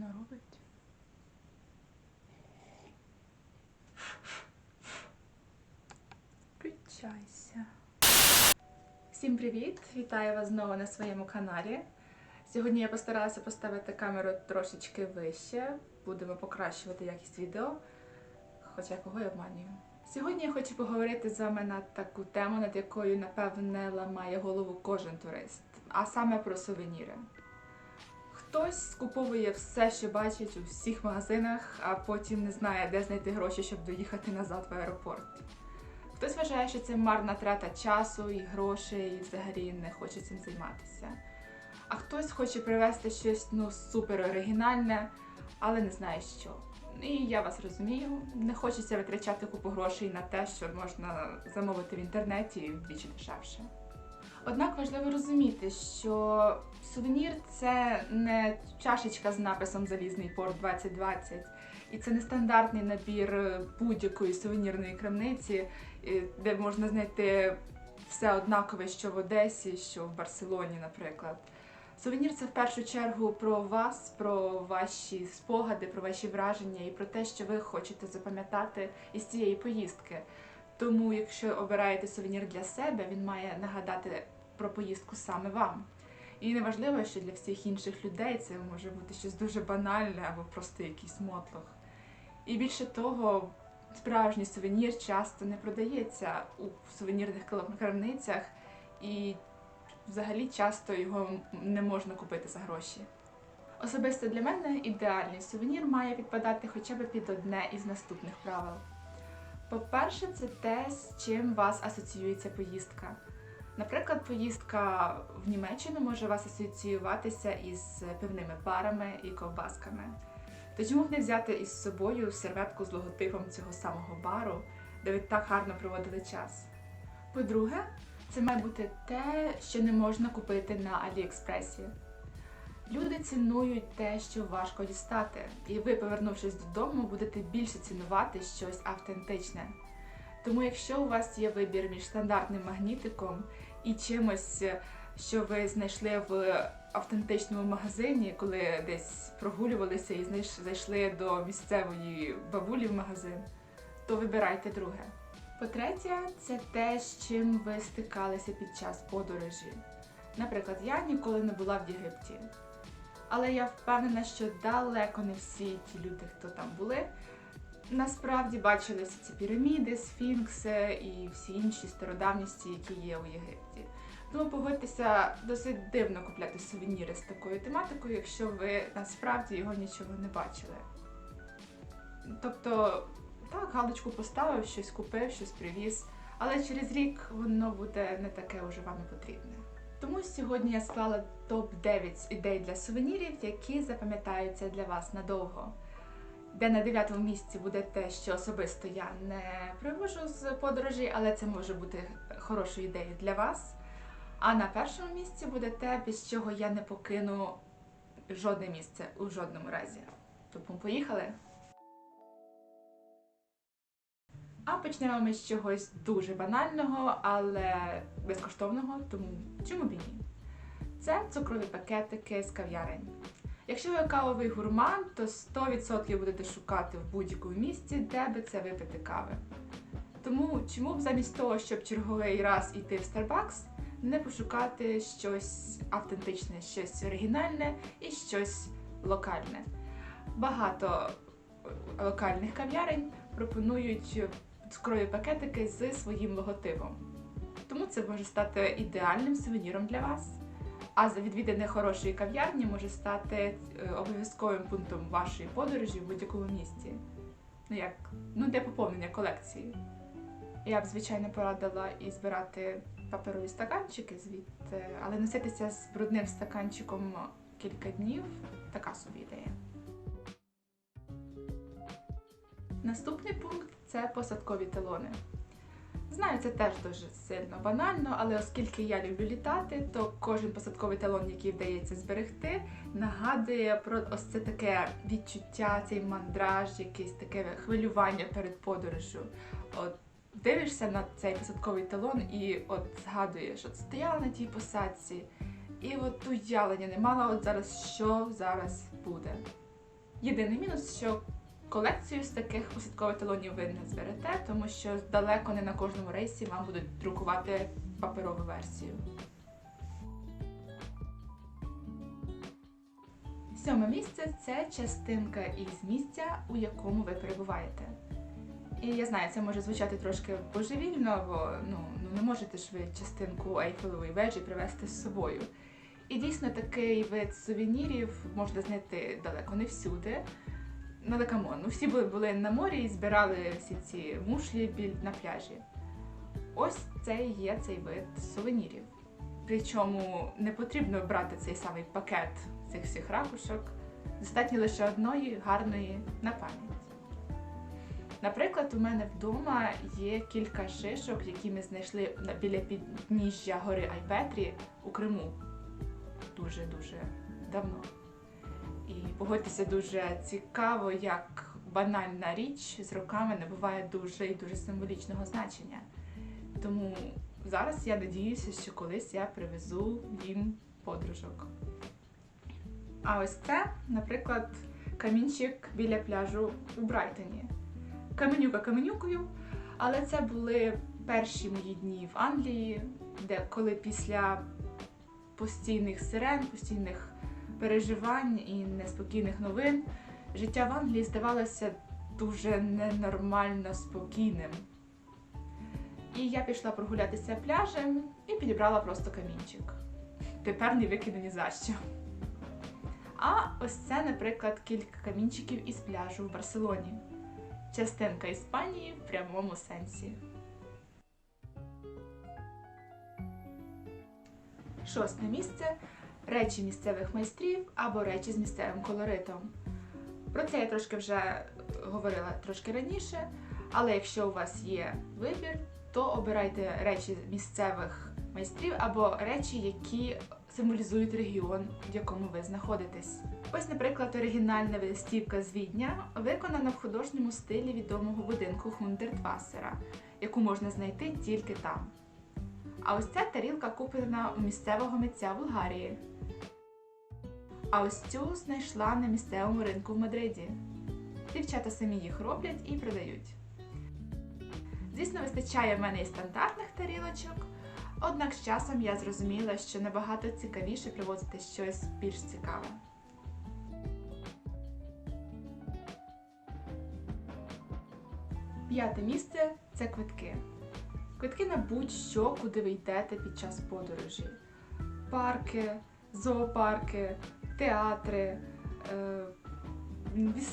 вона робить? Включайся. Всім привіт! Вітаю вас знову на своєму каналі. Сьогодні я постаралася поставити камеру трошечки вище. Будемо покращувати якість відео. Хоча кого я обманюю. Сьогодні я хочу поговорити з вами на таку тему, над якою, напевне, ламає голову кожен турист, а саме про сувеніри. Хтось скуповує все, що бачить у всіх магазинах, а потім не знає, де знайти гроші, щоб доїхати назад в аеропорт. Хтось вважає, що це марна трата часу і грошей, і взагалі не хоче цим займатися. А хтось хоче привезти щось ну супер оригінальне, але не знає що. І я вас розумію, не хочеться витрачати купу грошей на те, що можна замовити в інтернеті вдвічі дешевше. Однак важливо розуміти, що сувенір це не чашечка з написом Залізний порт 2020, і це не стандартний набір будь-якої сувенірної крамниці, де можна знайти все однакове, що в Одесі, що в Барселоні, наприклад. Сувенір це в першу чергу про вас, про ваші спогади, про ваші враження і про те, що ви хочете запам'ятати із цієї поїздки. Тому, якщо обираєте сувенір для себе, він має нагадати про поїздку саме вам. І неважливо, що для всіх інших людей це може бути щось дуже банальне або просто якийсь мотлох. І більше того, справжній сувенір часто не продається у сувенірних крамницях, і взагалі часто його не можна купити за гроші. Особисто для мене ідеальний сувенір має підпадати хоча б під одне із наступних правил. По-перше, це те, з чим вас асоціюється поїздка. Наприклад, поїздка в Німеччину може вас асоціюватися із пивними барами і ковбасками. То чому б не взяти із собою серветку з логотипом цього самого бару, де ви так гарно проводили час? По-друге, це має бути те, що не можна купити на Аліекспресі. Люди цінують те, що важко дістати, і ви, повернувшись додому, будете більше цінувати щось автентичне. Тому, якщо у вас є вибір між стандартним магнітиком і чимось, що ви знайшли в автентичному магазині, коли десь прогулювалися і зайшли до місцевої бабулі в магазин, то вибирайте друге. По-третє, це те, з чим ви стикалися під час подорожі. Наприклад, я ніколи не була в Єгипті. Але я впевнена, що далеко не всі ті люди, хто там були, насправді бачили всі ці піраміди, сфінкси і всі інші стародавністі, які є у Єгипті. Тому погодьтеся, досить дивно купляти сувеніри з такою тематикою, якщо ви насправді його нічого не бачили. Тобто, так, галочку поставив, щось купив, щось привіз, але через рік воно буде не таке уже вам потрібне. Тому сьогодні я склала топ-9 ідей для сувенірів, які запам'ятаються для вас надовго. Де на дев'ятому місці буде те, що особисто я не привожу з подорожі, але це може бути хорошою ідеєю для вас. А на першому місці буде те, без чого я не покину жодне місце у жодному разі. Тому поїхали! А почнемо ми з чогось дуже банального, але безкоштовного, тому чому б і ні? Це цукрові пакетики з кав'ярень. Якщо ви кавовий гурман, то 100% будете шукати в будь-якому місці, де би це випити кави. Тому чому б замість того, щоб черговий раз йти в Starbucks, не пошукати щось автентичне, щось оригінальне і щось локальне. Багато е, локальних кав'ярень пропонують цукрові пакетики зі своїм логотипом. Тому це може стати ідеальним сувеніром для вас. А відвідане хорошої кав'ярні може стати е, обов'язковим пунктом вашої подорожі в будь-якому місці. Ну як ну для поповнення колекції. Я б, звичайно, порадила і збирати паперові стаканчики звідти, але носитися з брудним стаканчиком кілька днів така собі ідея. Наступний пункт це посадкові талони. Знаю, це теж дуже сильно банально, але оскільки я люблю літати, то кожен посадковий талон, який вдається зберегти, нагадує про ось це таке відчуття, цей мандраж, якесь таке хвилювання перед подорожю. От дивишся на цей посадковий талон і от згадуєш, от стояла на тій посадці, і от уявлення не мала, от зараз що зараз буде. Єдиний мінус, що колекцію з таких посадкових талонів ви не зберете, тому що далеко не на кожному рейсі вам будуть друкувати паперову версію. Сьоме місце це частинка із місця, у якому ви перебуваєте. І я знаю, це може звучати трошки божевільно, бо ну, ну не можете ж ви частинку Ейфелевої вежі привезти з собою. І дійсно такий вид сувенірів можна знайти далеко не всюди. Ну, але камон, ну всі були, були на морі і збирали всі ці мушлі біль на пляжі. Ось це і є цей вид сувенірів. Причому не потрібно брати цей самий пакет цих всіх ракушок. Достатньо лише одної гарної на пам'ять. Наприклад, у мене вдома є кілька шишок, які ми знайшли біля підніжжя гори Айпетрі у Криму. Дуже-дуже давно. І погодьтеся, дуже цікаво, як банальна річ з роками набуває дуже і дуже символічного значення. Тому зараз я надіюся, що колись я привезу їм подружок. А ось це, наприклад, камінчик біля пляжу у Брайтоні. Каменюка каменюкою, але це були перші мої дні в Англії, де коли після постійних сирен, постійних переживань і неспокійних новин життя в Англії здавалося дуже ненормально спокійним. І я пішла прогулятися пляжем і підібрала просто камінчик. Тепер не викину ні за що. А ось це, наприклад, кілька камінчиків із пляжу в Барселоні. Частинка Іспанії в прямому сенсі. Шосте місце речі місцевих майстрів або речі з місцевим колоритом. Про це я трошки вже говорила трошки раніше, але якщо у вас є вибір, то обирайте речі місцевих майстрів або речі, які символізують регіон, в якому ви знаходитесь. Ось, наприклад, оригінальна листівка з Відня виконана в художньому стилі відомого будинку Хундертвасера, яку можна знайти тільки там. А ось ця тарілка куплена у місцевого митця Болгарії. А ось цю знайшла на місцевому ринку в Мадриді. Дівчата самі їх роблять і продають. Звісно, вистачає в мене і стандартних тарілочок, однак з часом я зрозуміла, що набагато цікавіше привозити щось більш цікаве. П'яте місце це квитки. Квитки на будь-що, куди ви йдете під час подорожі. Парки, зоопарки, театри, е,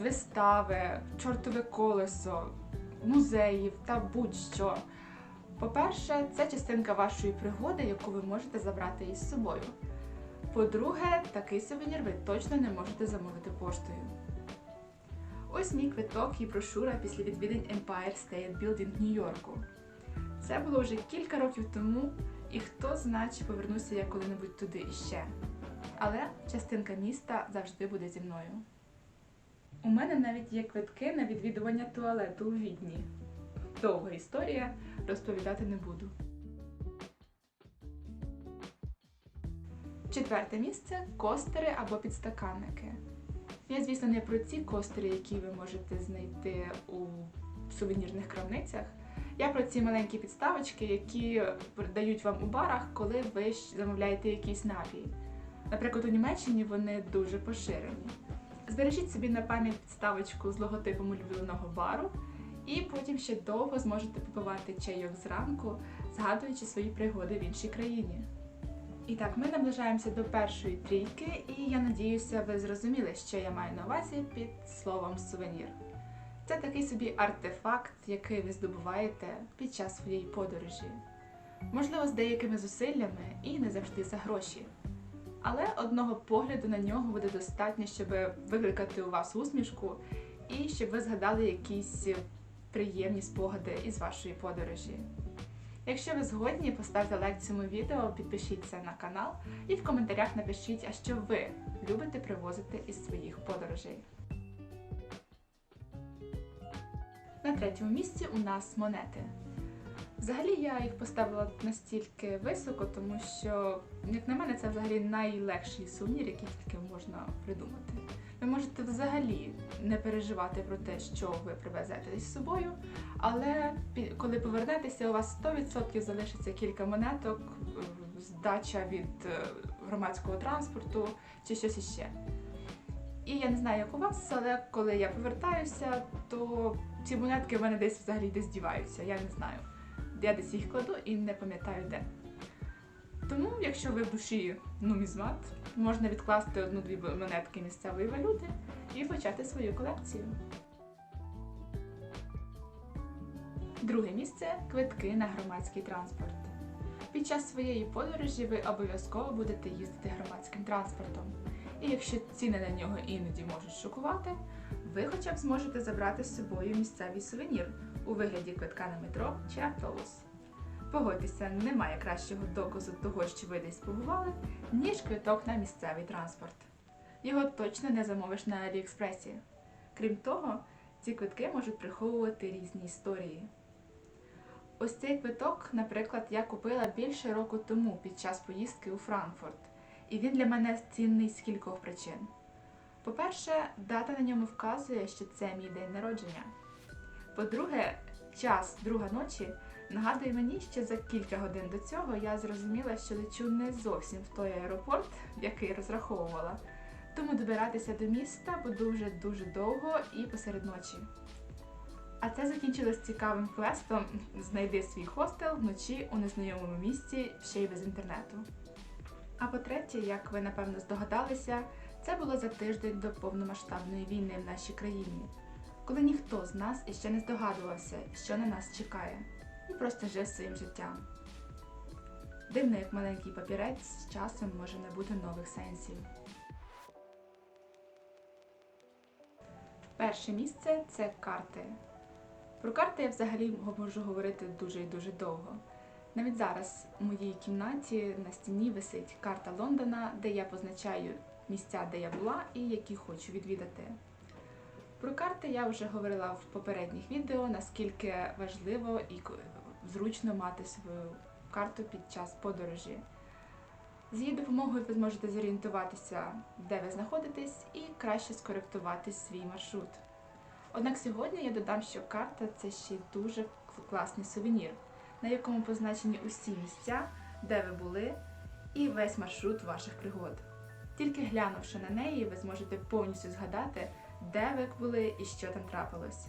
вистави, чортове колесо, музеїв та будь-що. По-перше, це частинка вашої пригоди, яку ви можете забрати із собою. По-друге, такий сувенір ви точно не можете замовити поштою. Ось мій квиток і брошура після відвідань Empire State Building Нью-Йорку. Це було вже кілька років тому, і хто знає, чи повернуся я коли-небудь туди іще. Але частинка міста завжди буде зі мною. У мене навіть є квитки на відвідування туалету у Відні. Довга історія, розповідати не буду. Четверте місце костери або підстаканники. Я, звісно, не про ці костери, які ви можете знайти у сувенірних крамницях. Я про ці маленькі підставочки, які дають вам у барах, коли ви замовляєте якийсь напій. Наприклад, у Німеччині вони дуже поширені. Збережіть собі на пам'ять підставочку з логотипом улюбленого бару, і потім ще довго зможете попивати чайок зранку, згадуючи свої пригоди в іншій країні. І так, ми наближаємося до першої трійки, і я надіюся, ви зрозуміли, що я маю на увазі під словом сувенір. Це такий собі артефакт, який ви здобуваєте під час своєї подорожі. Можливо, з деякими зусиллями і не завжди за гроші. Але одного погляду на нього буде достатньо, щоб викликати у вас усмішку і щоб ви згадали якісь приємні спогади із вашої подорожі. Якщо ви згодні, поставте лайк цьому відео, підпишіться на канал і в коментарях напишіть, а що ви любите привозити із своїх подорожей. На третьому місці у нас монети. Взагалі я їх поставила настільки високо, тому що, як на мене, це взагалі найлегший сувенір, який тільки можна придумати. Ви можете взагалі не переживати про те, що ви привезете з собою, але коли повернетеся, у вас 100% залишиться кілька монеток, е, здача від е, громадського транспорту чи щось іще. І я не знаю, як у вас, але коли я повертаюся, то ці монетки в мене десь взагалі десь діваються. Я не знаю. Я десь їх кладу і не пам'ятаю де. Тому, якщо ви в душі нумізмат, можна відкласти одну-дві монетки місцевої валюти і почати свою колекцію. Друге місце квитки на громадський транспорт. Під час своєї подорожі ви обов'язково будете їздити громадським транспортом. І якщо ціни на нього іноді можуть шокувати, ви хоча б зможете забрати з собою місцевий сувенір у вигляді квитка на метро чи автобус. Погодьтеся, немає кращого доказу того, що ви десь побували, ніж квиток на місцевий транспорт. Його точно не замовиш на Аліекспресі. Крім того, ці квитки можуть приховувати різні історії. Ось цей квиток, наприклад, я купила більше року тому під час поїздки у Франкфурт, і він для мене цінний з кількох причин. По-перше, дата на ньому вказує, що це мій день народження. По-друге, час друга ночі нагадує мені, що за кілька годин до цього я зрозуміла, що лечу не зовсім в той аеропорт, який розраховувала. Тому добиратися до міста буду вже дуже довго і посеред ночі. А це закінчилось цікавим квестом знайди свій хостел вночі у незнайомому місці ще й без інтернету. А по-третє, як ви напевно здогадалися, це було за тиждень до повномасштабної війни в нашій країні, коли ніхто з нас іще не здогадувався, що на нас чекає, і просто жив своїм життям. Дивно, як маленький папірець з часом може набути нових сенсів. Перше місце це карти. Про карти я взагалі можу говорити дуже і дуже довго. Навіть зараз у моїй кімнаті на стіні висить карта Лондона, де я позначаю місця, де я була і які хочу відвідати. Про карти я вже говорила в попередніх відео, наскільки важливо і зручно мати свою карту під час подорожі. З її допомогою ви зможете зорієнтуватися, де ви знаходитесь, і краще скоректувати свій маршрут. Однак сьогодні я додам, що карта це ще дуже класний сувенір, на якому позначені усі місця, де ви були, і весь маршрут ваших пригод. Тільки глянувши на неї, ви зможете повністю згадати, де ви були і що там трапилось.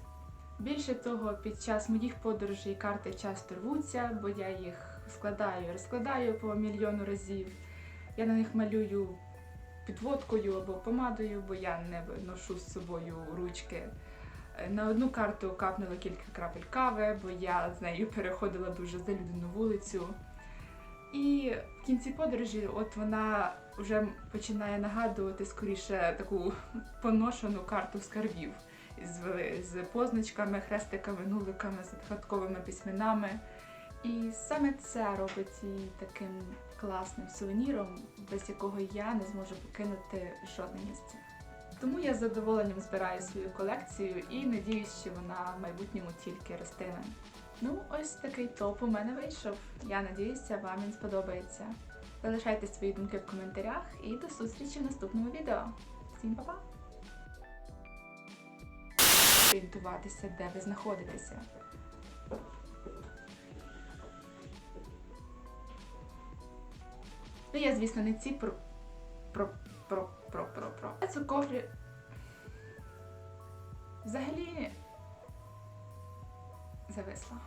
Більше того, під час моїх подорожей карти часто рвуться, бо я їх складаю і розкладаю по мільйону разів. Я на них малюю підводкою або помадою, бо я не ношу з собою ручки. На одну карту капнуло кілька крапель кави, бо я з нею переходила дуже залюдену вулицю. І в кінці подорожі, от вона вже починає нагадувати скоріше таку поношену карту скарбів з, з позначками, хрестиками, нуликами, з хатковими письменами. І саме це робить її таким класним сувеніром, без якого я не зможу покинути жодне місце. Тому я з задоволенням збираю свою колекцію і надіюсь, що вона в майбутньому тільки ростиме. Ну, ось такий топ у мене вийшов. Я надіюся, вам він сподобається. Залишайте свої думки в коментарях і до зустрічі в наступному відео. Всім па-па! Орієнтуватися, де ви знаходитеся. Ну, я, звісно, не ці про. про. про. про. про. про. Це коврі. Взагалі. Зависла.